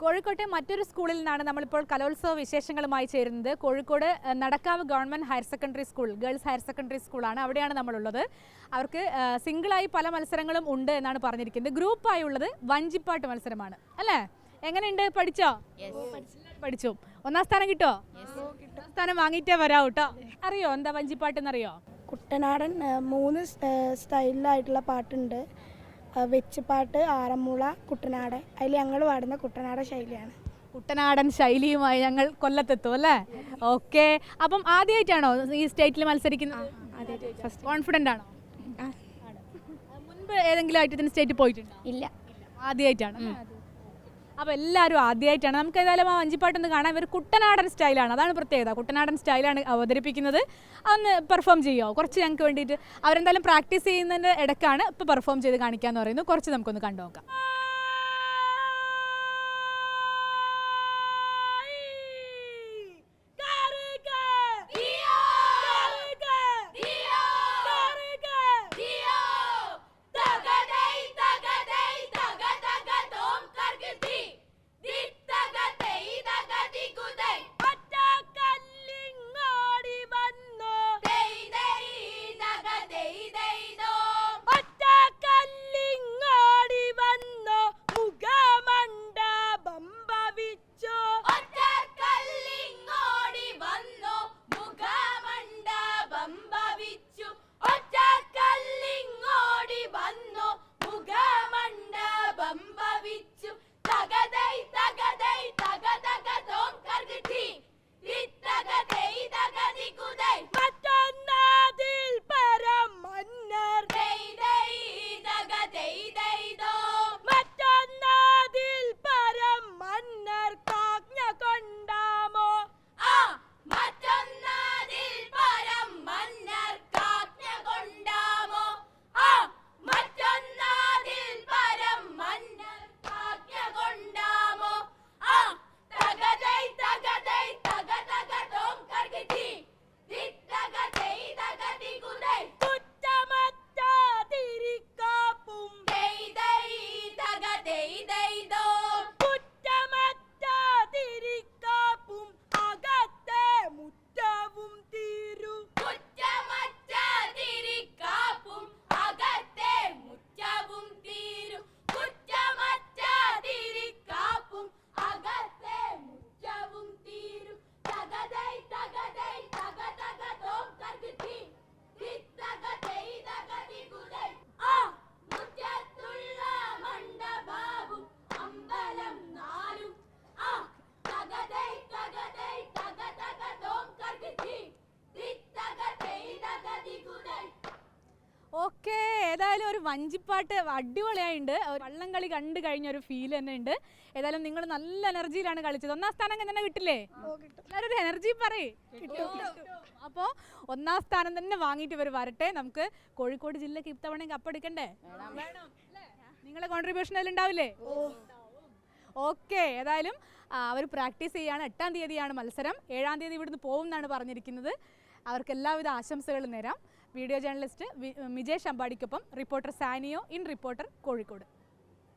കോഴിക്കോട്ടെ മറ്റൊരു സ്കൂളിൽ നിന്നാണ് നമ്മളിപ്പോൾ കലോത്സവ വിശേഷങ്ങളുമായി ചേരുന്നത്. Kozhikode Nadakkavu government higher secondary school girls higher secondary സ്കൂളാണ്. അവിടെയാണ് നമ്മളുള്ളത്. അവർക്ക് സിംഗിളായി പല മത്സരങ്ങളും ഉണ്ട് എന്നാണ് പറഞ്ഞിരിക്കുന്നത്. ഗ്രൂപ്പായി ഉള്ളത് വഞ്ചിപ്പാട്ട് മത്സരമാണ്. അല്ലേ? എങ്ങനെയുണ്ട്? പഠിച്ചോ? പഠിച്ചു. ഒന്നാം സ്ഥാനം കിട്ടോ? ഒന്നാം സ്ഥാനം വാങ്ങിയിട്ടേ വരാവൂ കേട്ടോ അറിയോ? എന്താ വഞ്ചിപ്പാട്ട് എന്നറിയോ കുട്ടനാടൻ മൂന്ന് സ്റ്റൈലിലായിട്ടുള്ള പാട്ടുണ്ട്. ആ, വെച്ച് പാട്ട് ആറന്മുള കുട്ടനാട് അതിൽ ഞങ്ങൾ പാടുന്ന കുട്ടനാട ശൈലിയാണ്. കുട്ടനാടൻ ശൈലിയുമായി ഞങ്ങൾ കൊല്ലത്തെത്തും അല്ലേ? ഓക്കെ. അപ്പം ആദ്യമായിട്ടാണോ ഈ സ്റ്റേറ്റിൽ മത്സരിക്കുന്നത്? കോൺഫിഡന്റ് ആണോ? മുൻപ് ഏതെങ്കിലും ആയിട്ട് സ്റ്റേറ്റ് സ്റ്റേറ്റിൽ പോയിട്ടുണ്ടോ? ഇല്ല. ആദ്യമായിട്ടാണ്. അപ്പോൾ എല്ലാവരും ആദ്യമായിട്ടാണ് നമുക്ക് ഏതായാലും ആ വഞ്ചിപ്പാട്ടൊന്ന് കാണാം. ഇവർ കുട്ടനാടൻ സ്റ്റൈലാണ്. അതാണ് പ്രത്യേകത. കുട്ടനാടൻ സ്റ്റൈലാണ് അവതരിപ്പിക്കുന്നത്. അതൊന്ന് പെർഫോം ചെയ്യുമോ കുറച്ച് ഞങ്ങൾക്ക് വേണ്ടിയിട്ട് അവരെന്തായാലും പ്രാക്ടീസ് ചെയ്യുന്നതിന്റെ ഇടയ്ക്കാണ് ഇപ്പോൾ പെർഫോം ചെയ്ത് കാണിക്കാമെന്ന് പറയുന്നത്. കുറച്ച് നമുക്കൊന്ന് കണ്ടു നോക്കാം. ഓക്കെ ഏതായാലും ഒരു വഞ്ചിപ്പാട്ട് അടിപൊളിയായിട്ടുണ്ട് വള്ളം കളി കണ്ടു കഴിഞ്ഞ ഒരു ഫീൽ തന്നെ ഉണ്ട് ഏതായാലും നിങ്ങൾ നല്ല എനർജിയിലാണ് കളിച്ചത്. ഒന്നാം സ്ഥാനം തന്നെ കിട്ടില്ലേ? എല്ലാവരും ഒരു എനർജി പറയേ. അപ്പോ ഒന്നാം സ്ഥാനം തന്നെ വാങ്ങിയിട്ട് ഇവർ വരട്ടെ. നമുക്ക് കോഴിക്കോട് ജില്ലക്ക് ഇത്തവണ കപ്പെടുക്കണ്ടേ നിങ്ങളെ കോൺട്രിബ്യൂഷൻ അതിൽ ഉണ്ടാവില്ലേ? ഓക്കെ ഏതായാലും അവർ പ്രാക്ടീസ് ചെയ്യാണ്. എട്ടാം തീയതിയാണ് മത്സരം. ഏഴാം തീയതി ഇവിടുന്ന് പോകും എന്നാണ് പറഞ്ഞിരിക്കുന്നത്. അവർക്ക് എല്ലാവിധ ആശംസകളും നേരാം. Video journalist Mijesh അമ്പാടിക്കൊപ്പം reporter Sanio in reporter Kozhikode.